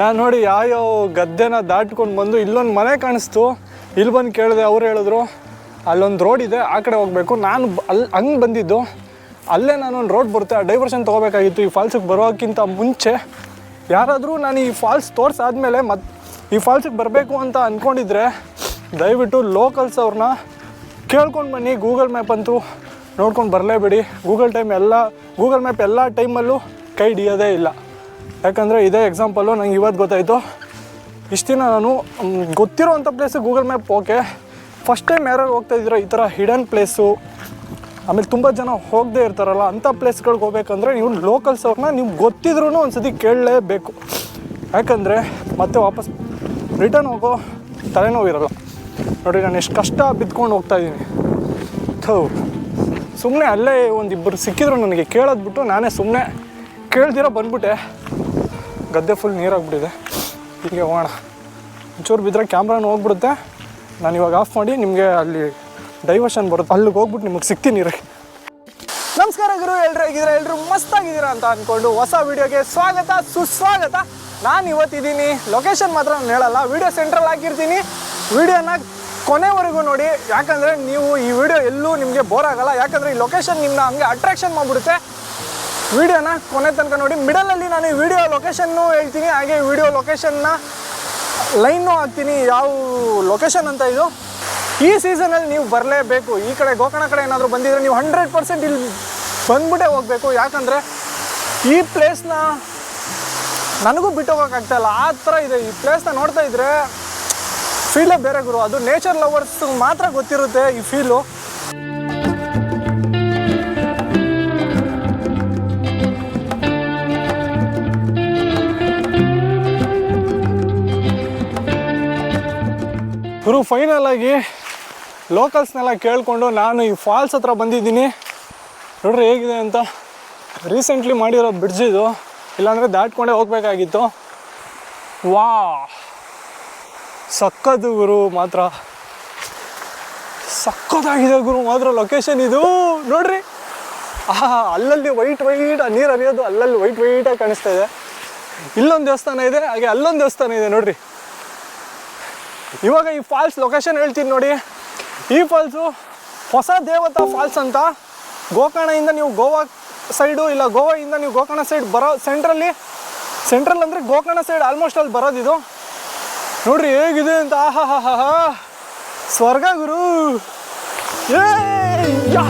ನಾನು ನೋಡಿ ಯಾವ್ಯಾವ ಗದ್ದೆನ ದಾಟ್ಕೊಂಡು ಬಂದು ಇಲ್ಲೊಂದು ಮನೆ ಕಾಣಿಸ್ತು. ಇಲ್ಲಿ ಬಂದು ಕೇಳಿದೆ, ಅವ್ರು ಹೇಳಿದ್ರು, ಅಲ್ಲೊಂದು ರೋಡ್ ಇದೆ, ಆ ಕಡೆ ಹೋಗಬೇಕು. ನಾನು ಅಲ್ಲಿ ಹಂಗೆ ಬಂದಿದ್ದು. ಅಲ್ಲೇ ನಾನು ಒಂದು ರೋಡ್ ಬರುತ್ತೆ, ಆ ಡೈವರ್ಷನ್ ತೊಗೋಬೇಕಾಗಿತ್ತು ಈ ಫಾಲ್ಸಿಗೆ ಬರೋಕ್ಕಿಂತ ಮುಂಚೆ. ಯಾರಾದರೂ ನಾನು ಈ ಫಾಲ್ಸ್ ತೋರಿಸಾದ್ಮೇಲೆ ಮತ್ತು ಈ ಫಾಲ್ಸಿಗೆ ಬರಬೇಕು ಅಂತ ಅಂದ್ಕೊಂಡಿದ್ರೆ ದಯವಿಟ್ಟು ಲೋಕಲ್ಸ್ ಅವ್ರನ್ನ ಕೇಳ್ಕೊಂಡು ಬನ್ನಿ. ಗೂಗಲ್ ಮ್ಯಾಪ್ ಅಂತೂ ನೋಡ್ಕೊಂಡು ಬರಲೇಬೇಡಿ. ಗೂಗಲ್ ಟೈಮ್ ಎಲ್ಲ ಗೂಗಲ್ ಮ್ಯಾಪ್ ಎಲ್ಲ ಟೈಮಲ್ಲೂ ಕೈ ಹಿಡಿಯೋದೇ ಇಲ್ಲ. ಯಾಕಂದರೆ ಇದೇ ಎಕ್ಸಾಂಪಲ್ಲು ನಂಗೆ ಇವತ್ತು ಗೊತ್ತಾಯಿತು. ಇಷ್ಟು ದಿನ ನಾನು ಗೊತ್ತಿರೋ ಗೊತ್ತಿರೋವಂಥ place Google map okay first time ಯಾರು ಹೋಗ್ತಾ ಇದ್ದೀರೋ, ಈ ಥರ ಹಿಡನ್ ಪ್ಲೇಸು ಆಮೇಲೆ ತುಂಬ ಜನ ಹೋಗದೇ ಇರ್ತಾರಲ್ಲ, ಅಂಥ ಪ್ಲೇಸ್ಗಳಿಗೆ ಹೋಗ್ಬೇಕಂದ್ರೆ ನೀವು ಲೋಕಲ್ಸ್ ಅವ್ರನ್ನ ನೀವು ಗೊತ್ತಿದ್ರೂ ಒಂದು ಸತಿ ಕೇಳಲೇಬೇಕು. ಯಾಕಂದರೆ ಮತ್ತೆ ವಾಪಸ್ ರಿಟರ್ನ್ ಹೋಗೋ ತಲೆನೋವಿರಲ್ಲ ನೋಡಿ, ನಾನು ಎಷ್ಟು ಕಷ್ಟ ಬಿದ್ಕೊಂಡು ಹೋಗ್ತಾ ಇದ್ದೀನಿ. ಥೂ. ಸುಮ್ಮನೆ ಅಲ್ಲೇ ಒಂದಿಬ್ಬರು ಸಿಕ್ಕಿದ್ರು ನನಗೆ, ಕೇಳೋದ್ಬಿಟ್ಟು ನಾನೇ ಸುಮ್ಮನೆ ಕೇಳ್ದಿರೋ ಬಂದ್ಬಿಟ್ಟೆ. ಗದ್ದೆ ಫುಲ್ ನೀರಾಗ್ಬಿಟ್ಟಿದೆ. ಹೀಗೆ ಹೋಗೋಣ. ಒಂಚೂರು ಬಿದ್ದರೆ ಕ್ಯಾಮ್ರಾನು ಹೋಗ್ಬಿಡುತ್ತೆ. ನಾನು ಇವಾಗ ಆಫ್ ಮಾಡಿ ನಿಮಗೆ ಅಲ್ಲಿ ಡೈವರ್ಷನ್ ಬರುತ್ತೆ. ಅಲ್ಲಿಗೆ ಹೋಗ್ಬಿಟ್ಟು ನಿಮಗೆ ಸಿಗ್ತೀನಿ ರೀ ನಮಸ್ಕಾರ ಗುರು ಎಲ್ಲರೂ ಹೇಗಿದ್ದೀರಾ? ಎಲ್ಲರೂ ಮಸ್ತಾಗಿದ್ದೀರಾ ಅಂತ ಅಂದ್ಕೊಂಡು ಹೊಸ ವೀಡಿಯೋಗೆ ಸ್ವಾಗತ, ಸುಸ್ವಾಗತ. ನಾನು ಇವತ್ತಿದ್ದೀನಿ. ಲೊಕೇಶನ್ ಮಾತ್ರ ನಾನು ಹೇಳಲ್ಲ ವೀಡಿಯೋ ಸೆಂಟ್ರಲ್ ಹಾಕಿರ್ತೀನಿ. ವೀಡಿಯೋನ ಕೊನೆವರೆಗೂ ನೋಡಿ. ಯಾಕಂದರೆ ನೀವು ಈ ವಿಡಿಯೋ ಎಲ್ಲೂ ನಿಮಗೆ ಬೋರ್ ಆಗಲ್ಲ. ಯಾಕಂದರೆ ಈ ಲೊಕೇಶನ್ ನಿಮ್ಮನ್ನ ಹಂಗೆ ಅಟ್ರಾಕ್ಷನ್ ಮಾಡಿಬಿಡುತ್ತೆ. ವಿಡಿಯೋನ ಕೊನೆ ತನಕ ನೋಡಿ. ಮಿಡಲಲ್ಲಿ ನಾನು ವಿಡಿಯೋ ಲೊಕೇಶನ್ನು ಹೇಳ್ತೀನಿ. ಹಾಗೆ ವಿಡಿಯೋ ಲೊಕೇಶನ್ನ ಲೈನು ಹಾಕ್ತೀನಿ. ಯಾವ ಲೊಕೇಶನ್ ಅಂತ ಇದು? ಈ ಸೀಸನಲ್ಲಿ ನೀವು ಬರಲೇಬೇಕು. ಈ ಕಡೆ ಗೋಕರ್ಣ ಕಡೆ ಏನಾದರೂ ಬಂದಿದ್ರೆ ನೀವು ಹಂಡ್ರೆಡ್ ಪರ್ಸೆಂಟ್ ಇಲ್ಲಿ ಬಂದ್ಬಿಟ್ಟೇ ಹೋಗಬೇಕು. ಯಾಕಂದರೆ ಈ ಪ್ಲೇಸ್ನ ನನಗೂ ಬಿಟ್ಟು ಹೋಗೋಕ್ಕಾಗ್ತಾಯಿಲ್ಲ ಆ ಥರ ಇದೆ. ಈ ಪ್ಲೇಸ್ನ ನೋಡ್ತಾ ಇದ್ರೆ ಫೀಲೇ ಬೇರೆ ಗುರು. ಅದು ನೇಚರ್ ಲವರ್ಸ್ ಮಾತ್ರ ಗೊತ್ತಿರುತ್ತೆ ಈ ಫೀಲು ಗುರು ಫೈನಲ್ ಆಗಿ ಲೋಕಲ್ಸ್ನೆಲ್ಲ ಕೇಳಿಕೊಂಡು ನಾನು ಈ ಫಾಲ್ಸ್ ಹತ್ರ ಬಂದಿದ್ದೀನಿ. ನೋಡ್ರಿ ಹೇಗಿದೆ ಅಂತ. ರೀಸೆಂಟ್ಲಿ ಮಾಡಿರೋ ಬ್ರಿಡ್ಜ್ ಇದು. ಇಲ್ಲಾಂದರೆ ದಾಟ್ಕೊಂಡೇ ಹೋಗ್ಬೇಕಾಗಿತ್ತು. ವಾ ಸಕ್ಕದು ಗುರು ಮಾತ್ರ. ಸಕ್ಕದಾಗಿದೆ ಗುರು ಮಾತ್ರ ಲೊಕೇಶನ್ ಇದು. ನೋಡ್ರಿ. ಆಹಾ, ಅಲ್ಲಲ್ಲಿ ವೈಟ್ ವೈಟ್ ನೀರು ಹರಿಯೋದು ಅಲ್ಲಲ್ಲಿ ವೈಟ್ ವೈಟಾಗಿ ಕಾಣಿಸ್ತಾ ಇದೆ. ಇಲ್ಲೊಂದು ದೇವಸ್ಥಾನ ಇದೆ, ಹಾಗೆ ಅಲ್ಲೊಂದು ದೇವಸ್ಥಾನ ಇದೆ, ನೋಡ್ರಿ. ಇವಾಗ ಈ ಫಾಲ್ಸ್ ಲೊಕೇಶನ್ ಹೇಳ್ತೀನಿ ನೋಡಿ. ಈ ಫಾಲ್ಸು ಹೊಸ ದೇವತಾ ಫಾಲ್ಸ್ ಅಂತ ಗೋಕರ್ಣದಿಂದ ನೀವು ಗೋವಾ ಸೈಡು ಇಲ್ಲ ಗೋವಾಯಿಂದ ನೀವು ಗೋಕರ್ಣ ಸೈಡ್ ಬರೋ ಸೆಂಟ್ರಲ್ಲಿ ಸೆಂಟ್ರಲ್ ಅಂದರೆ ಗೋಕರ್ಣ ಸೈಡ್ ಆಲ್ಮೋಸ್ಟ್ ಅಲ್ಲಿ ಬರೋದಿದು ನೋಡ್ರಿ ಹೇಗಿದೆ ಅಂತ ಆಹಾ ಹಾ ಹಾ ಹಾ ಸ್ವರ್ಗ ಗುರು. ಏ ಯಾ.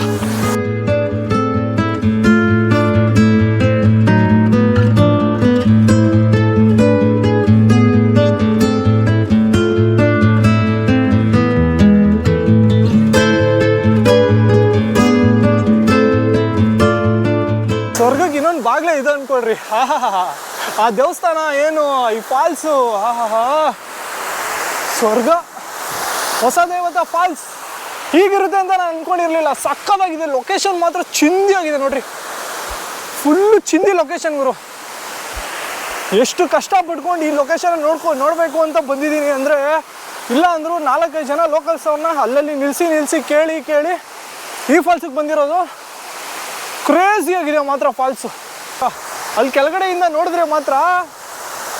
ಬಾಗ್ಲೇ ಇದೆ ಅನ್ಕೊಳ್ರಿ. ಆ ದೇವಸ್ಥಾನ ಏನು, ಈ ಫಾಲ್ಸು ಸ್ವರ್ಗ, ಹೊಸ ದೇವತಾ ಫಾಲ್ಸ್ ಹೀಗಿರುತ್ತೆ ಅಂತ ನಾನು ಅನ್ಕೊಂಡಿರ್ಲಿಲ್ಲ. ಸಕ್ಕದಾಗಿದೆ ಲೊಕೇಶನ್ ಮಾತ್ರ ಚಿಂದಿ ಆಗಿದೆ ನೋಡ್ರಿ. ಫುಲ್ಲು ಚಿಂದಿ ಲೊಕೇಶನ್ ಗುರು. ಎಷ್ಟು ಕಷ್ಟ ಪಟ್ಕೊಂಡು ಈ ಲೊಕೇಶನ್ ನೋಡ್ಕೊ, ನೋಡಬೇಕು ಅಂತ ಬಂದಿದ್ದೀನಿ ಅಂದರೆ, ಇಲ್ಲ ಅಂದರೂ ನಾಲ್ಕೈದು ಜನ ಲೋಕಲ್ಸ್ ಅವ್ರನ್ನ ಅಲ್ಲಲ್ಲಿ ನಿಲ್ಲಿಸಿ ನಿಲ್ಲಿಸಿ ಕೇಳಿ ಕೇಳಿ ಈ ಫಾಲ್ಸಿಗೆ ಬಂದಿರೋದು ಕ್ರೇಜಿ ಆಗಿದೆ ಮಾತ್ರ ಫಾಲ್ಸು ಅಲ್ಲಿ ಕೆಳಗಡೆಯಿಂದ ನೋಡಿದ್ರೆ ಮಾತ್ರ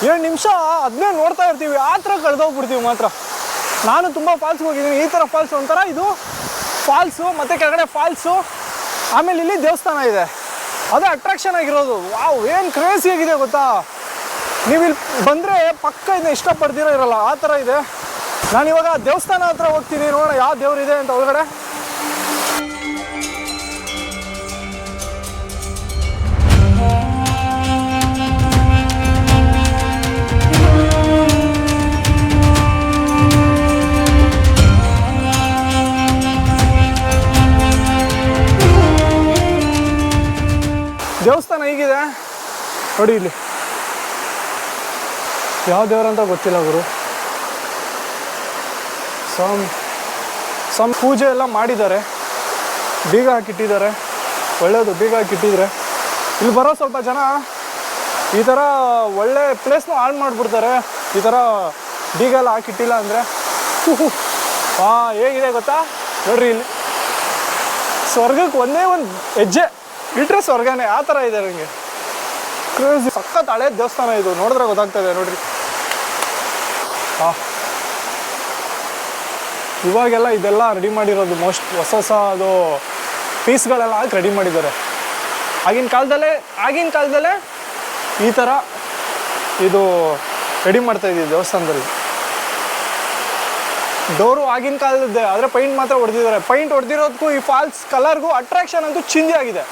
ಏಳು ನಿಮಿಷ ಅದನ್ನೇ ನೋಡ್ತಾ ಇರ್ತೀವಿ. ಆ ಥರ ಕಳೆದೋಗ್ಬಿಡ್ತೀವಿ ಮಾತ್ರ. ನಾನು ತುಂಬ ಫಾಲ್ಸ್ಗೆ ಹೋಗಿದ್ದೀನಿ. ಈ ಥರ ಫಾಲ್ಸ್ ಒಂಥರ ಇದು ಫಾಲ್ಸು ಮತ್ತು ಕೆಳಗಡೆ ಫಾಲ್ಸು ಆಮೇಲೆ ಇಲ್ಲಿ ದೇವಸ್ಥಾನ ಇದೆ. ಅದು ಅಟ್ರಾಕ್ಷನ್ ಆಗಿರೋದು. ವಾವ್ ಏನು ಕ್ರೇಜಿ ಆಗಿದೆ ಗೊತ್ತಾ? ನೀವು ಇಲ್ಲಿ ಬಂದರೆ ಪಕ್ಕ ಇದನ್ನ ಇಷ್ಟಪಡ್ದಿರೋ ಇರಲ್ಲ. ಆ ಥರ ಇದೆ. ನಾನಿವಾಗ ದೇವಸ್ಥಾನ ಹತ್ರ ಹೋಗ್ತೀನಿ. ನೋಡೋಣ ಯಾವ ದೇವ್ರಿದೆ ಅಂತ ಒಳಗಡೆ. ದೇವಸ್ಥಾನ ಹೀಗಿದೆ. ನೋಡಿ ಇಲ್ಲಿ. ಯಾವ ದೇವರಂತ ಗೊತ್ತಿಲ್ಲ ಗುರು. ಸಮ್ ಸಮ್ ಪೂಜೆ ಎಲ್ಲ ಮಾಡಿದ್ದಾರೆ. ಬೀಗ ಹಾಕಿಟ್ಟಿದ್ದಾರೆ. ಒಳ್ಳೆಯದು ಬೀಗ ಹಾಕಿಟ್ಟಿದ್ರೆ. ಇಲ್ಲಿ ಬರೋ ಸ್ವಲ್ಪ ಜನ ಈ ಥರ ಒಳ್ಳೆ ಪ್ಲೇಸ್ನ ಹಾಳು ಮಾಡಿಬಿಡ್ತಾರೆ. ಈ ಥರ ಬೀಗ ಎಲ್ಲ ಹಾಕಿಟ್ಟಿಲ್ಲ ಅಂದರೆ. ಹಾಂ ಹೇಗಿದೆ ಗೊತ್ತಾ? ನೋಡ್ರಿ ಇಲ್ಲಿ. ಸ್ವರ್ಗಕ್ಕೆ ಒಂದೇ ಒಂದು ಹೆಜ್ಜೆ. ಇಟ್ರೆ ಸ್ವರ್ಗನೇ ಆ ಥರ ಇದೆ ನನಗೆ ಕ್ರೇಜಿ ಸಖತ್ ಹಳೆ ದೇವಸ್ಥಾನ ಇದು, ನೋಡಿದ್ರೆ ಗೊತ್ತಾಗ್ತದೆ ನೋಡ್ರಿ. ಆ. ಇವಾಗೆಲ್ಲ ಇದೆಲ್ಲ ರೆಡಿ ಮಾಡಿರೋದು ಮೋಸ್ಟ್ ಹೊಸ ಹೊಸ ಅದು ಪೀಸ್ಗಳೆಲ್ಲ ಹಾಕಿ ರೆಡಿ ಮಾಡಿದ್ದಾರೆ. ಆಗಿನ ಕಾಲದಲ್ಲೇ ಆಗಿನ ಕಾಲದಲ್ಲೇ ಈ ಥರ ಇದು ರೆಡಿ ಮಾಡ್ತಾ ಇದ್ದೀವಿ ದೇವಸ್ಥಾನದಲ್ಲಿ. ಡೋರು ಆಗಿನ ಕಾಲದ್ದೇ, ಆದರೆ ಪೈಂಟ್ ಮಾತ್ರ ಹೊಡೆದಿದ್ದಾರೆ. ಪೈಂಟ್ ಹೊಡೆದಿರೋದಕ್ಕೂ ಈ ಫಾಲ್ಸ್ ಕಲರ್ಗೂ ಅಟ್ರಾಕ್ಷನ್ ಅಂತೂ ಚಿಂದಿ ಆಗಿದೆ.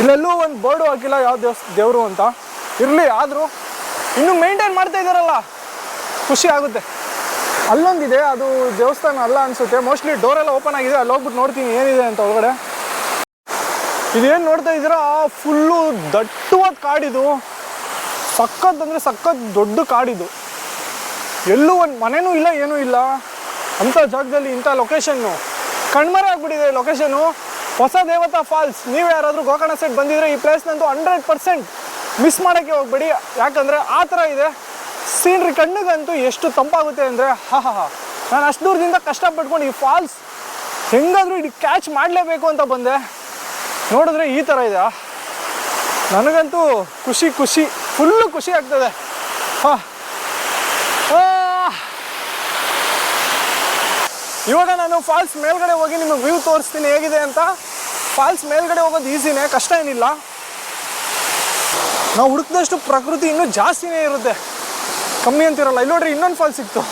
ಇಲ್ಲೆಲ್ಲೂ ಒಂದು ಬೋರ್ಡು ಹಾಕಿಲ್ಲ, ಯಾವ ದೇವಸ್, ದೇವರು ಅಂತ. ಇರಲಿ, ಆದರೂ ಇನ್ನೂ ಮೇಂಟೈನ್ ಮಾಡ್ತಾ ಇದ್ದಾರಲ್ಲ. ಖುಷಿ ಆಗುತ್ತೆ. ಅಲ್ಲೊಂದಿದೆ, ಅದು ದೇವಸ್ಥಾನ ಅಲ್ಲ ಅನಿಸುತ್ತೆ. ಮೋಸ್ಟ್ಲಿ ಡೋರೆಲ್ಲ ಓಪನ್ ಆಗಿದೆ, ಅಲ್ಲಿ ಹೋಗ್ಬಿಟ್ಟು ನೋಡ್ತೀನಿ ಏನಿದೆ ಅಂತ ಒಳಗಡೆ. ಇದೇನು ನೋಡ್ತಾ ಇದ್ದೀರಾ? ಫುಲ್ಲು ದಟ್ಟವಾದ ಕಾಡಿದು. ಸಖತ್ ಅಂದರೆ ಸಖತ್ ದೊಡ್ಡ ಕಾಡಿದು. ಎಲ್ಲೂ ಒಂದು ಮನೆಯೂ ಇಲ್ಲ, ಏನೂ ಇಲ್ಲ. ಅಂಥ ಜಾಗದಲ್ಲಿ ಇಂಥ ಲೊಕೇಶನ್ನು ಕಣ್ಮರೆ ಆಗ್ಬಿಟ್ಟಿದೆ ಲೊಕೇಶನು ಹೊಸ ದೇವತಾ ಫಾಲ್ಸ್, ನೀವು ಯಾರಾದರೂ ಗೋಕರ್ಣ ಸೈಡ್ ಬಂದಿದ್ರೆ ಈ ಪ್ಲೇಸ್ನಂತೂ ಹಂಡ್ರೆಡ್ ಪರ್ಸೆಂಟ್ ಮಿಸ್ ಮಾಡೋಕ್ಕೆ ಹೋಗ್ಬೇಡಿ. ಯಾಕಂದರೆ ಆ ಥರ ಇದೆ. ಸೀನ್ರಿ ಕಣ್ಣಿಗಂತೂ ಎಷ್ಟು ತಂಪಾಗುತ್ತೆ ಅಂದರೆ, ಹಾ ಹಾ ಹಾ. ನಾನು ಅಷ್ಟು ದೂರದಿಂದ ಕಷ್ಟಪಟ್ಕೊಂಡು ಈ ಫಾಲ್ಸ್ ಹೆಂಗಾದರೂ ಇದು ಕ್ಯಾಚ್ ಮಾಡಲೇಬೇಕು ಅಂತ ಬಂದೆ. ನೋಡಿದ್ರೆ ಈ ಥರ ಇದೆ ನನಗಂತೂ ಖುಷಿ ಖುಷಿ ಫುಲ್ಲು ಖುಷಿ ಆಗ್ತದೆ. ಹಾಂ. ಇವಾಗ ನಾನು ಫಾಲ್ಸ್ ಮೇಲ್ಗಡೆ ಹೋಗಿ ನಿಮಗೆ ವ್ಯೂ ತೋರಿಸ್ತೀನಿ ಹೇಗಿದೆ ಅಂತ. ಫಾಲ್ಸ್ ಮೇಲ್ಗಡೆ ಹೋಗೋದು ಈಸಿನೇ, ಕಷ್ಟ ಏನಿಲ್ಲ. ನಾವು ಹುಡುಕಿದಷ್ಟು ಪ್ರಕೃತಿ ಇನ್ನೂ ಜಾಸ್ತಿನೇ ಇರುತ್ತೆ. ಕಮ್ಮಿ ಅಂತಿರಲ್ಲ ಇಲ್ಲಿ ನೋಡ್ರಿ ಇನ್ನೊಂದು ಫಾಲ್ಸ್ ಸಿಕ್ತು.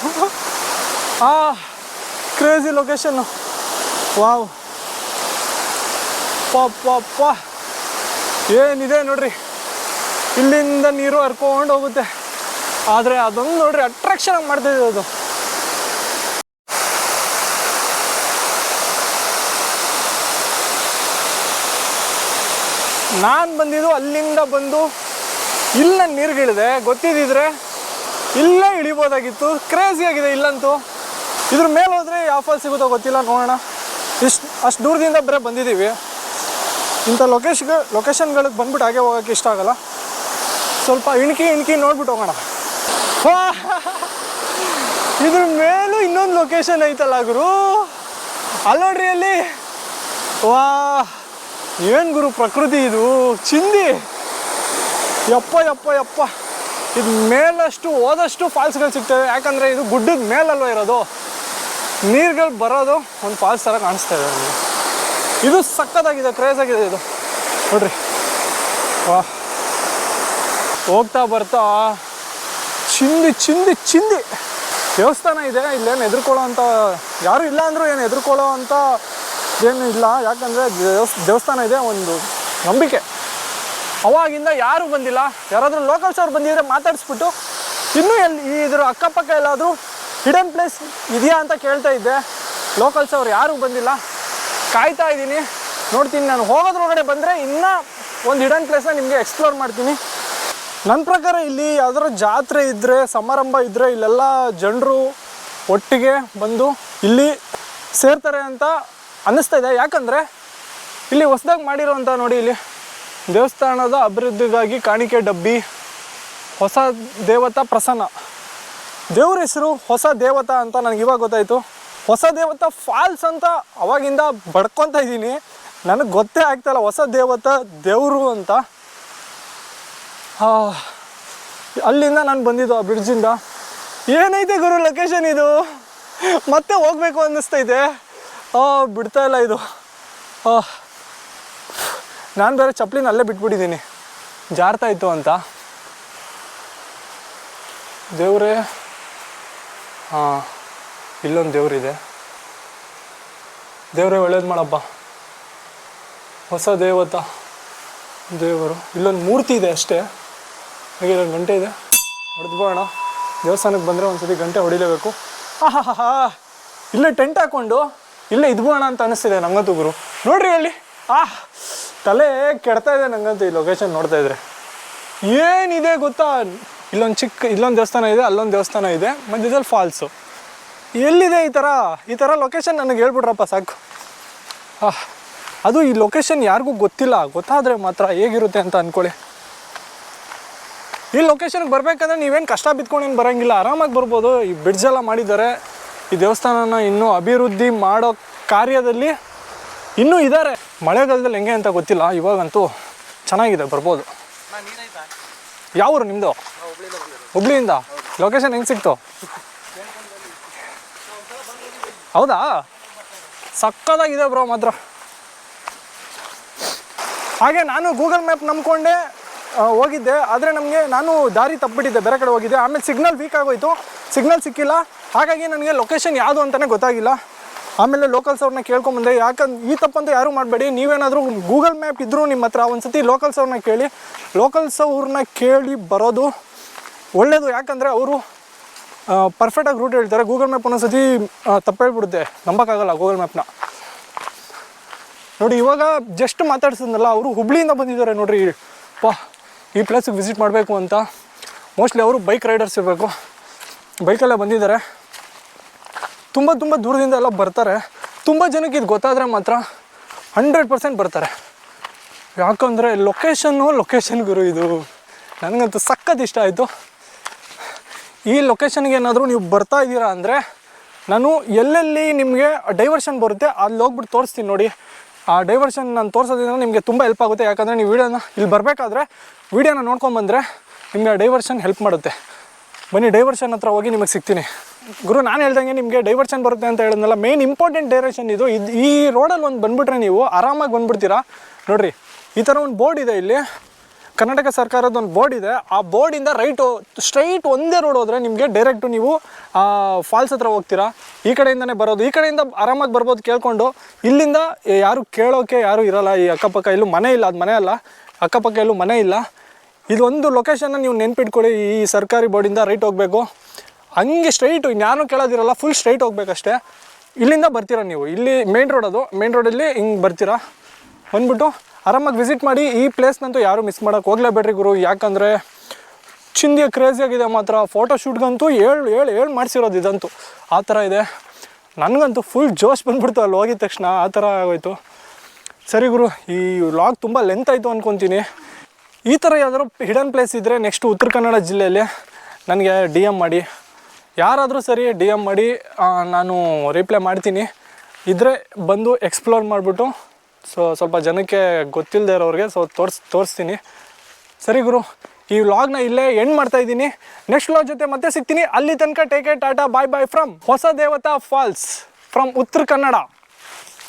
ಆ ಕ್ರೇಜಿ ಲೊಕೇಶನ್ನು ವಾವ್. ಪಪ್ಪ ಏನಿದೆ ನೋಡ್ರಿ. ಇಲ್ಲಿಂದ ನೀರು ಹರ್ಕೊಂಡು ಹೋಗುತ್ತೆ. ಆದರೆ ಅದೊಂದು ನೋಡ್ರಿ ಅಟ್ರಾಕ್ಷನ್ ಆಗಿ ಮಾಡ್ತಿದ್ದೆ ಅದು. ನಾನು ಬಂದಿದ್ದು ಅಲ್ಲಿಂದ ಬಂದು ಇಲ್ಲ ನೀರುಗಿಳಿದೆ. ಗೊತ್ತಿದ್ದಿದ್ರೆ ಇಲ್ಲೇ ಇಳಿಬೋದಾಗಿತ್ತು. ಕ್ರೇಜಿ ಆಗಿದೆ ಇಲ್ಲಂತೂ. ಇದ್ರ ಮೇಲೆ ಹೋದರೆ ಯಾವ ಫಾಲ್ ಸಿಗುತ್ತೋ ಗೊತ್ತಿಲ್ಲ ನೋಡೋಣ. ಇಷ್ಟು, ಅಷ್ಟು ದೂರದಿಂದ ಬರೀ ಬಂದಿದ್ದೀವಿ. ಇಂಥ ಲೊಕೇಶನ್ ಲೊಕೇಶನ್ಗಳಿಗೆ ಬಂದ್ಬಿಟ್ಟು ಹಾಗೆ ಹೋಗೋಕ್ಕೆ ಇಷ್ಟ ಆಗಲ್ಲ. ಸ್ವಲ್ಪ ಇಣಕಿ ಇಣಕಿ ನೋಡ್ಬಿಟ್ಟು ಹೋಗೋಣ! ಇದ್ರ ಮೇಲೂ ಇನ್ನೊಂದು ಲೊಕೇಶನ್ ಐತಲ್ಲ ಗುರು. ಅಲ್ಲಿ ನೋಡ್ರಿ ಅಲ್ಲಿ. ವಾ! ಏನು ಗುರು ಪ್ರಕೃತಿ ಇದು? ಚಿಂದಿ. ಯಪ್ಪ ಯಪ್ಪ ಯಪ್ಪ. ಇದು ಮೇಲಷ್ಟು, ಹೋದಷ್ಟು ಫಾಲ್ಸ್ಗಳು ಸಿಗ್ತವೆ. ಯಾಕಂದರೆ ಇದು ಗುಡ್ಡದ ಮೇಲಲ್ವ ಇರೋದು? ನೀರುಗಳು ಬರೋದು ಒಂದು ಫಾಲ್ಸ್ ಥರ ಕಾಣಿಸ್ತಾ ಇದೆ ನನಗೆ ಇದು ಸಕ್ಕತ್ತಾಗಿದೆ ಕ್ರೇಜ್ ಆಗಿದೆ ಇದು. ನೋಡ್ರಿ. ವಾ. ಹೋಗ್ತಾ ಬರ್ತಾ. ಚಿಂದಿ ಚಿಂದಿ ಚಿಂದಿ. ದೇವಸ್ಥಾನ ಇದೆ, ಇಲ್ಲೇನು ಎದುರ್ಕೊಳ್ಳೋ ಅಂತ ಯಾರು ಇಲ್ಲ ಅಂದರೂ ಏನು ಎದುರ್ಕೊಳ್ಳೋ ಅಂತ ಏನು ಇಲ್ಲ ಯಾಕಂದರೆ ದೇವಸ್, ದೇವಸ್ಥಾನ ಇದೆ, ಒಂದು ನಂಬಿಕೆ. ಅವಾಗಿಂದ ಯಾರೂ ಬಂದಿಲ್ಲ. ಯಾರಾದರೂ ಲೋಕಲ್ಸ್ ಅವ್ರು ಬಂದಿದ್ರೆ ಮಾತಾಡಿಸ್ಬಿಟ್ಟು ಇನ್ನೂ ಎಲ್ಲಿ ಇದ್ರ ಅಕ್ಕಪಕ್ಕ ಎಲ್ಲಾದರೂ ಹಿಡನ್ ಪ್ಲೇಸ್ ಇದೆಯಾ ಅಂತ ಕೇಳ್ತಾ ಇದ್ದೆ. ಲೋಕಲ್ಸ್ ಅವ್ರು ಯಾರೂ ಬಂದಿಲ್ಲ. ಕಾಯ್ತಾ ಇದ್ದೀನಿ. ನೋಡ್ತೀನಿ ನಾನು. ಹೋಗೋದ್ರೊಳಗಡೆ ಬಂದರೆ ಇನ್ನೂ ಒಂದು ಹಿಡನ್ ಪ್ಲೇಸ್ನ ನಿಮಗೆ ಎಕ್ಸ್ಪ್ಲೋರ್ ಮಾಡ್ತೀನಿ. ನನ್ನ ಪ್ರಕಾರ ಇಲ್ಲಿ ಯಾವ್ದಾರ ಜಾತ್ರೆ ಇದ್ದರೆ ಸಮಾರಂಭ ಇದ್ದರೆ ಇಲ್ಲೆಲ್ಲ ಜನರು ಒಟ್ಟಿಗೆ ಬಂದು ಇಲ್ಲಿ ಸೇರ್ತಾರೆ ಅಂತ ಅನ್ನಿಸ್ತಾ ಇದೆ. ಯಾಕಂದರೆ ಇಲ್ಲಿ ಹೊಸದಾಗಿ ಮಾಡಿರೋವಂಥ ನೋಡಿ ಇಲ್ಲಿ ದೇವಸ್ಥಾನದ ಅಭಿವೃದ್ಧಿಗಾಗಿ ಕಾಣಿಕೆ ಡಬ್ಬಿ, ಹೊಸ ದೇವತಾ ಪ್ರಸನ್ನ. ದೇವ್ರ ಹೆಸರು ಹೊಸ ದೇವತಾ ಅಂತ ನನಗೆ ಇವಾಗ ಗೊತ್ತಾಯಿತು. ಹೊಸ ದೇವತಾ ಫಾಲ್ಸ್ ಅಂತ ಅವಾಗಿಂದ ಬಡ್ಕೊತಾ ಇದ್ದೀನಿ. ನನಗೆ ಗೊತ್ತೇ ಆಗ್ತಾಯಿಲ್ಲ ಹೊಸ ದೇವತಾ ದೇವರು ಅಂತ. ಅಲ್ಲಿಂದ ನಾನು ಬಂದಿದ್ದು ಆ ಬ್ರಿಡ್ಜಿಂದ. ಏನೈತೆ ಗುರು ಲೊಕೇಶನ್ ಇದು? ಮತ್ತೆ ಹೋಗ್ಬೇಕು ಅನ್ನಿಸ್ತೈತೆ ಆ, ಬಿಡ್ತಾ ಇಲ್ಲ ಇದು. ನಾನು ಬೇರೆ ಚಪ್ಪಲಿನ ಅಲ್ಲೇ ಬಿಟ್ಬಿಟ್ಟಿದ್ದೀನಿ. ಜಾರ್ತಾ ಇತ್ತು ಅಂತ. ದೇವ್ರೇ. ಹಾಂ ಇಲ್ಲೊಂದು ದೇವ್ರಿದೆ. ದೇವರೇ ಒಳ್ಳೇದು ಮಾಡಪ್ಪ. ಹೊಸ ದೇವತ. ದೇವರು. ಇಲ್ಲೊಂದು ಮೂರ್ತಿ ಇದೆ ಅಷ್ಟೇ. ಹಾಗೆ ಇಲ್ಲೊಂದು ಗಂಟೆ ಇದೆ. ಹೊಡೆದ್ಬೋಣ ದೇವಸ್ಥಾನಕ್ಕೆ ಬಂದರೆ ಒಂದು ಸತಿ ಗಂಟೆ ಹೊಡಿಲೇಬೇಕು. ಹಾ ಹಾ ಹಾ ಇಲ್ಲೇ ಟೆಂಟ್ ಹಾಕ್ಕೊಂಡು ಇಲ್ಲೇ ಇದ್ಬೋಣ ಅಂತ ಅನಿಸ್ತಿದೆ ನಂಗಂತೂ ಗುರು. ನೋಡ್ರಿ ಅಲ್ಲಿ. ಆಹ್ ತಲೆ ಕೆಡ್ತಾ ಇದೆ ನಂಗಂತೂ ಈ ಲೊಕೇಶನ್ ನೋಡ್ತಾ ಇದ್ರೆ. ಏನಿದೆ ಗೊತ್ತಾ? ಇಲ್ಲೊಂದು ಚಿಕ್ಕ, ಇಲ್ಲೊಂದು ದೇವಸ್ಥಾನ ಇದೆ, ಅಲ್ಲೊಂದು ದೇವಸ್ಥಾನ ಇದೆ. ಮಧ್ಯದಲ್ಲಿ ಫಾಲ್ಸು ಎಲ್ಲಿದೆ ಈ ಥರ ಈ ಥರ ಲೊಕೇಶನ್ ನನಗೆ ಹೇಳ್ಬಿಟ್ರಪ್ಪ ಸಾಕು. ಆಹ್ ಅದು ಈ ಲೊಕೇಶನ್ ಯಾರಿಗೂ ಗೊತ್ತಿಲ್ಲ. ಗೊತ್ತಾದರೆ ಮಾತ್ರ ಹೇಗಿರುತ್ತೆ ಅಂತ ಅಂದ್ಕೊಳ್ಳಿ ಈ ಲೊಕೇಶನ್ಗೆ ಬರಬೇಕಂದ್ರೆ ನೀವೇನು ಕಷ್ಟ ಬಿತ್ಕೊಂಡೇನು ಬರೋಂಗಿಲ್ಲ. ಆರಾಮಾಗಿ ಬರ್ಬೋದು. ಈ ಬ್ರಿಡ್ಜ್ ಎಲ್ಲ ಮಾಡಿದ್ದಾರೆ. ಈ ದೇವಸ್ಥಾನನ ಇನ್ನೂ ಅಭಿವೃದ್ಧಿ ಮಾಡೋ ಕಾರ್ಯದಲ್ಲಿ ಇನ್ನೂ ಇದ್ದಾರೆ ಮಳೆಗಾಲದಲ್ಲಿ ಹೆಂಗೆ ಅಂತ ಗೊತ್ತಿಲ್ಲ. ಇವಾಗಂತೂ ಚೆನ್ನಾಗಿದೆ, ಬರ್ಬೋದು. ಯಾವ ಊರು ನಿಮ್ಮದು ಹುಬ್ಳಿಯಿಂದ. ಲೊಕೇಶನ್ ಹೆಂಗೆ ಸಿಕ್ತು? ಹೌದಾ? ಸಕ್ಕದಾಗಿದೆ ಬ್ರೋ, ಮಾತ್ರ. ಹಾಗೆ ನಾನು ಗೂಗಲ್ ಮ್ಯಾಪ್ ನಂಬ್ಕೊಂಡೆ ಹೋಗಿದ್ದೆ. ಆದರೆ ನಮಗೆ ನಾನು ದಾರಿ ತಪ್ಪಿಬಿಟ್ಟಿದ್ದೆ. ಬೇರೆ ಕಡೆ ಹೋಗಿದ್ದೆ. ಆಮೇಲೆ ಸಿಗ್ನಲ್ ವೀಕ್ ಆಗೋಯ್ತು. ಸಿಗ್ನಲ್ ಸಿಕ್ಕಿಲ್ಲ. ಹಾಗಾಗಿ ನನಗೆ ಲೊಕೇಶನ್ ಯಾವುದು ಅಂತಲೇ ಗೊತ್ತಾಗಿಲ್ಲ. ಆಮೇಲೆ ಲೋಕಲ್ಸ್ ಅವ್ರನ್ನ ಕೇಳ್ಕೊಂಬಂದೆ ಯಾಕಂದ್ರೆ ಈ ತಪ್ಪಂತ ಯಾರೂ ಮಾಡಬೇಡಿ, ನೀವೇನಾದರೂ ಗೂಗಲ್ ಮ್ಯಾಪ್ ಇದ್ದರೂ ನಿಮ್ಮ ಹತ್ರ ಒಂದ್ಸತಿ ಲೋಕಲ್ಸ್ ಅವ್ರನ್ನ ಕೇಳಿ. ಲೋಕಲ್ಸ್ ಅವ್ರನ್ನ ಕೇಳಿ ಬರೋದು ಒಳ್ಳೆಯದು ಯಾಕಂದರೆ ಅವರು ಪರ್ಫೆಕ್ಟಾಗಿ ರೂಟ್ ಹೇಳ್ತಾರೆ. ಗೂಗಲ್ ಮ್ಯಾಪ್ ಒಂದೊಂದ್ಸತಿ ತಪ್ಪು ಹೇಳ್ಬಿಡುತ್ತೆ. ನಂಬೋಕ್ಕಾಗಲ್ಲ ಗೂಗಲ್ ಮ್ಯಾಪ್ನ ನೋಡಿ, ಇವಾಗ ಜಸ್ಟ್ ಮಾತಾಡ್ಸಿದ್ನಲ್ಲ, ಅವರು ಹುಬ್ಳಿಯಿಂದ ಬಂದಿದ್ದಾರೆ ನೋಡ್ರಿ. ಪಾ, ಈ ಪ್ಲೇಸಿಗೆ ವಿಸಿಟ್ ಮಾಡಬೇಕು ಅಂತ. ಮೋಸ್ಟ್ಲಿ ಅವರು ಬೈಕ್ ರೈಡರ್ಸ್ ಇರಬೇಕು. ಬೈಕಲ್ಲೇ ಬಂದಿದ್ದಾರೆ. ತುಂಬ ತುಂಬ ದೂರದಿಂದ ಎಲ್ಲ ಬರ್ತಾರೆ. ತುಂಬ ಜನಕ್ಕೆ ಇದು ಗೊತ್ತಾದರೆ ಮಾತ್ರ ಹಂಡ್ರೆಡ್ ಪರ್ಸೆಂಟ್ ಬರ್ತಾರೆ. ಯಾಕಂದರೆ ಲೊಕೇಶನ್ನು ಲೊಕೇಶನ್ ಗುರು ಇದು. ನನಗಂತೂ ಸಖತ್ ಇಷ್ಟ ಆಯಿತು. ಈ ಲೊಕೇಶನ್ಗೆ ಏನಾದರೂ ನೀವು ಬರ್ತಾ ಇದ್ದೀರಾ ಅಂದರೆ ನಾನು ಎಲ್ಲೆಲ್ಲಿ ನಿಮಗೆ ಡೈವರ್ಷನ್ ಬರುತ್ತೆ ಅಲ್ಲಿ ಹೋಗ್ಬಿಟ್ಟು ತೋರಿಸ್ತೀನಿ ನೋಡಿ. ಆ ಡೈವರ್ಷನ್ ನಾನು ತೋರಿಸೋದ್ರಿಂದ ನಿಮಗೆ ತುಂಬ ಹೆಲ್ಪ್ ಆಗುತ್ತೆ. ಯಾಕಂದರೆ ನೀವು ವೀಡಿಯೋನ ಇಲ್ಲಿ ಬರಬೇಕಾದ್ರೆ ವೀಡಿಯೋನ ನೋಡ್ಕೊಂಬಂದರೆ ನಿಮಗೆ ಆ ಡೈವರ್ಷನ್ ಹೆಲ್ಪ್ ಮಾಡುತ್ತೆ. ಬನ್ನಿ ಡೈವರ್ಷನ್ ಹತ್ರ ಹೋಗಿ ನಿಮಗೆ ಸಿಗ್ತೀನಿ. ಗುರು, ನಾನು ಹೇಳ್ದಂಗೆ ನಿಮಗೆ ಡೈವರ್ಷನ್ ಬರುತ್ತೆ ಅಂತ ಹೇಳಿದ್ನಲ್ಲ ಮೇನ್ ಇಂಪಾರ್ಟೆಂಟ್ ಡೈರೆಕ್ಷನ್ ಇದು. ಇದು ಈ ರೋಡಲ್ಲಿ ಒಂದು ಬಂದುಬಿಟ್ರೆ ನೀವು ಆರಾಮಾಗಿ ಬಂದುಬಿಡ್ತೀರಾ? ನೋಡಿರಿ, ಈ ಥರ ಒಂದು ಬೋರ್ಡ್ ಇದೆ ಇಲ್ಲಿ. ಕರ್ನಾಟಕ ಸರ್ಕಾರದ ಒಂದು ಬೋರ್ಡ್ ಇದೆ. ಆ ಬೋರ್ಡಿಂದ ರೈಟು ಸ್ಟ್ರೈಟ್ ಒಂದೇ ರೋಡ್ ಹೋದರೆ ನಿಮಗೆ ಡೈರೆಕ್ಟು ನೀವು ಫಾಲ್ಸ್ ಹತ್ರ ಹೋಗ್ತೀರಾ. ಈ ಕಡೆಯಿಂದನೇ ಬರೋದು. ಈ ಕಡೆಯಿಂದ ಆರಾಮಾಗಿ ಬರ್ಬೋದು ಕೇಳ್ಕೊಂಡು. ಇಲ್ಲಿಂದ ಯಾರು ಕೇಳೋಕೆ ಯಾರು ಇರೋಲ್ಲ. ಈ ಅಕ್ಕಪಕ್ಕ ಎಲ್ಲೂ ಮನೆ ಇಲ್ಲ. ಅದು ಮನೆ ಅಲ್ಲ. ಅಕ್ಕಪಕ್ಕ ಎಲ್ಲೂ ಮನೆ ಇಲ್ಲ. ಇದೊಂದು ಲೊಕೇಶನ್ನ ನೀವು ನೆನ್ಪಿಟ್ಕೊಳ್ಳಿ. ಈ ಸರ್ಕಾರಿ ಬೋರ್ಡಿಂದ ರೈಟ್ ಹೋಗಬೇಕು. ಹಂಗೆ ಸ್ಟ್ರೈಟು ಇನ್ಯಾರು ಕೇಳೋದಿರಲ್ಲ ಫುಲ್ ಸ್ಟ್ರೈಟ್ ಹೋಗ್ಬೇಕಷ್ಟೇ. ಇಲ್ಲಿಂದ ಬರ್ತೀರಾ ನೀವು? ಇಲ್ಲಿ ಮೇನ್ ರೋಡ್ ಅದು. ಮೇನ್ ರೋಡಲ್ಲಿ ಹಿಂಗೆ ಬರ್ತೀರಾ? ಬಂದ್ಬಿಟ್ಟು ಆರಾಮಾಗಿ ವಿಸಿಟ್ ಮಾಡಿ. ಈ ಪ್ಲೇಸ್ನಂತೂ ಯಾರು ಮಿಸ್ ಮಾಡೋಕೆ ಹೋಗಲೇಬೇಡ್ರಿ ಗುರು. ಯಾಕಂದರೆ ಚಿಂದಿಯ ಕ್ರೇಜಿಯಾಗಿದೆ ಮಾತ್ರ. ಫೋಟೋ ಶೂಟ್ಗಂತೂ ಏಳು ಏಳು ಏಳು ಮಾಡಿಸಿರೋದು ಇದಂತೂ. ಆ ಥರ ಇದೆ. ನನಗಂತೂ ಫುಲ್ ಜೋಶ್ ಬಂದ್ಬಿಡ್ತು ಅಲ್ಲಿ ಹೋಗಿದ ತಕ್ಷಣ. ಆ ಥರ ಆಗೋಯ್ತು. ಸರಿ ಗುರು, ಈ ವ್ಲಾಗ್ ತುಂಬ ಲೆಂತ್ ಆಯಿತು ಅಂದ್ಕೊತೀನಿ ಈ ಥರ ಯಾವ್ದಾದ್ರು ಹಿಡನ್ ಪ್ಲೇಸ್ ಇದ್ದರೆ ನೆಕ್ಸ್ಟ್ ಉತ್ತರ ಕನ್ನಡ ಜಿಲ್ಲೆಯಲ್ಲಿ ನನಗೆ ಡಿ ಎಂ ಮಾಡಿ. ಯಾರಾದರೂ ಸರಿ ಡಿ ಎಂ ಮಾಡಿ ನಾನು ರಿಪ್ಲೈ ಮಾಡ್ತೀನಿ. ಇದ್ದರೆ ಬಂದು ಎಕ್ಸ್ಪ್ಲೋರ್ ಮಾಡಿಬಿಟ್ಟು, ಸೊ ಸ್ವಲ್ಪ ಜನಕ್ಕೆ ಗೊತ್ತಿಲ್ಲದೆ ಇರೋರಿಗೆ, ಸೊ ತೋರ್ಸ್, ತೋರಿಸ್ತೀನಿ. ಸರಿ ಗುರು, ಈ ವ್ಲಾಗ್ನ ಇಲ್ಲೇ ಎಂಡ್ ಮಾಡ್ತಾ ಇದ್ದೀನಿ. ನೆಕ್ಸ್ಟ್ ವ್ಲಾಗ್ ಜೊತೆ ಮತ್ತೆ ಸಿಗ್ತೀನಿ. ಅಲ್ಲಿ ತನಕ take tata bye bye from ಹೊಸ ದೇವತಾ ಫಾಲ್ಸ್ ಫ್ರಮ್ ಉತ್ತರ ಕನ್ನಡ.